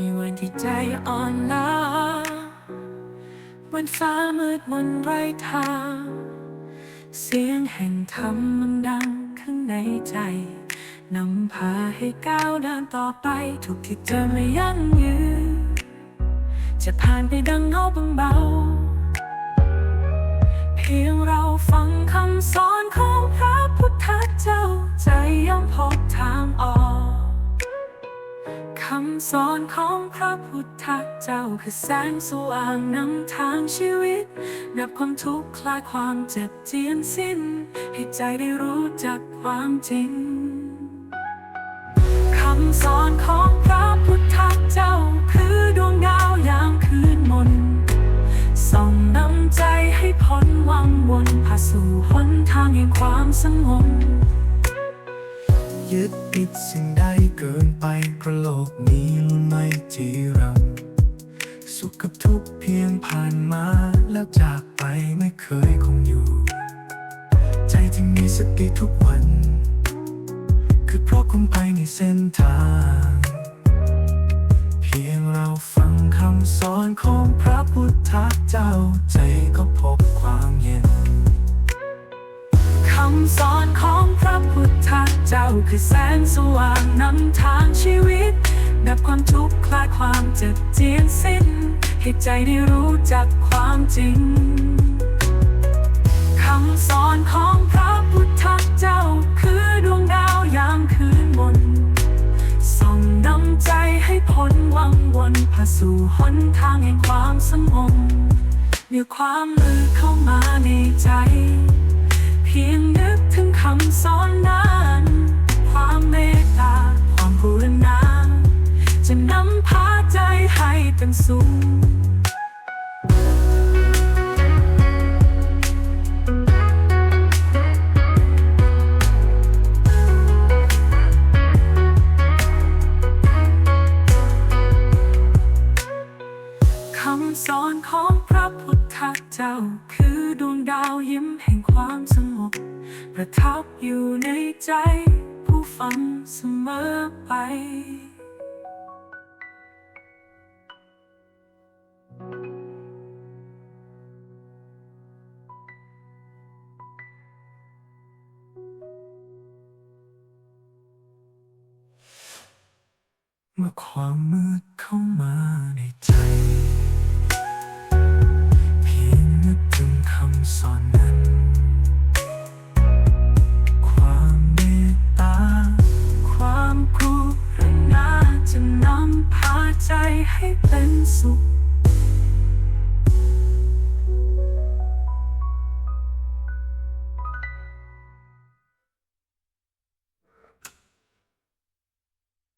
ในวันที่ใจอ่อนล้าวันฟ้ามืดมนไร้ทาง เสียงแห่งธรรมมันดังข้างในใจนำพาให้ก้าวเดินต่อไป ทุกที่เจอไม่ยั่งยืน จะผ่านไปดังเงาบางเบา เพียงเราฟังคำสอนำสอนของพระพุทธเจ้าคือแสงสว่างนำทางชีวิตดับความทุกข์คลายความเจ็บเจียนสิ้น ให้ใจได้รู้จักความจริงคำสอนของพระพุทธเจ้าคือดวงดาวยามคืนมนส่องนำใจให้พ้นวังวนพาสู่หนทางแห่งความสงบ ยึดติดสิ่งใดเกินไปเพระโลกนี้มันไม่จีรังสุขกับทุกเพียงผ่านมาแล้วจากไปไม่เคยคงอยู่ ใจที่มีสติทุกวัน คือเพราะคงไปในเส้นทาง เพียงเราฟังคำสอนของพระพุทธเจ้า ใจก็พบความเย็นคำสอน เจ้าคือแสงสว่างนำทางชีวิต ดับความทุกข์คลายความเจ็บเจียนสิ้น ให้ใจได้รู้จักความจริงคำสอนของพระพุทธเจ้า คือดวงดาวยามคืนมนส่องนำใจให้พ้นวังวนพาสู่หนทางแห่งความสงบเมื่อความมืดเข้ามาในใจ เพียงนึกถึงคำสอนนั้น ให้เป็นสุขคำสอนของพระพุทธเจ้า คือดวงดาวยิ้มแห่งความสงบ ประทับอยู่ในใจผู้ฟังเสมอไป เมื่อความมืดเข้ามาในใจ เพียงนึกถึงคำสอนนั้น ความเมตตา ความกรุณาจะนำพาใจให้เป็นสุข